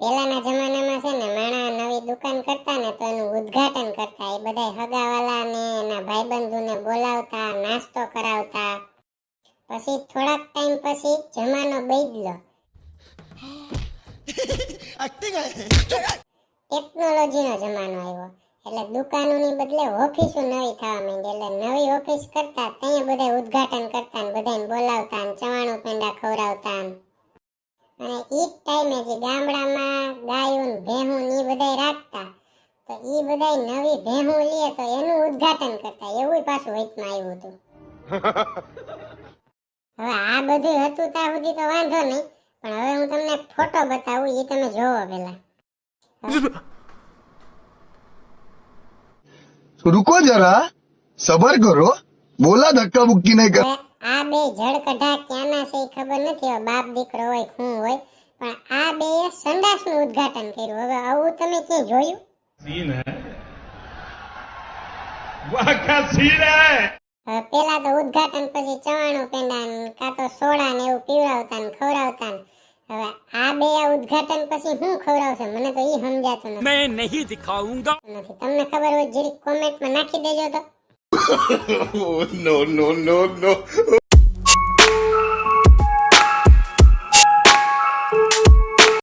પહેલાના જમાનામાં છે ને માણા નવી દુકાન કરતા ને તો એનું ઉદ્ઘાટન કરતા. એ બધા હગાવાલા ને એના ભાઈબંધુને બોલાવતા, નાસ્તો કરાવતા. પછી થોડાક ટાઈમ પછી જમાનો બદલ્યો ટેકનોલોજીનો જમાનો આવ્યો. એટલે દુકાનોની બદલે ઓફિસો નવી થવા માંડી. એટલે નવી ઓફિસ કરતા ત્યાં બધા ઉદ્ઘાટન કરતા ને બધાને બોલાવતા ચવાણું પેંડા ખવડાવતા અને એ ટાઈમે જે ગામડામાં ગાયું ભેહું એ બધાય રાખતા તો એ બધાય નવી ભેહું લે તો એનું ઉદ્ઘાટન કરતા. એવું પાછું વચમાં આવ્યું હતું. હવે આ બધું હતું ત્યાં સુધી તો વાંધો નહીં પણ હવે હું તમને ફોટો બતાવું એ તમે જોવો પેલા. રુકો જરા સબર કરો બોલા ધક્કા મુક્કી નહીં કર. આ બે જળકઢા ક્યાંના છે ખબર નથી બાપ દીકરો હોય શું હોય પણ આ બે સંડાસનું ઉદ્ઘાટન કર્યું. હવે આવું તમે ક્યાંય જોયું? સીન પેલા તો ઉદ્ઘાટન પછી ચવાણું પેંડા કાં તો સોડા ને એવું પીવડાવતા ને ખવડાવતા હવે આ બે ઉદ્ઘાટન પછી હું ખવડાવશે? મને તો ઈ સમજાતું નથી. નહીં દિખાઉંગા. નથી. તમને ખબર હોય જરી કોમેન્ટમાં નાખી દેજો તો. no, no, no, no.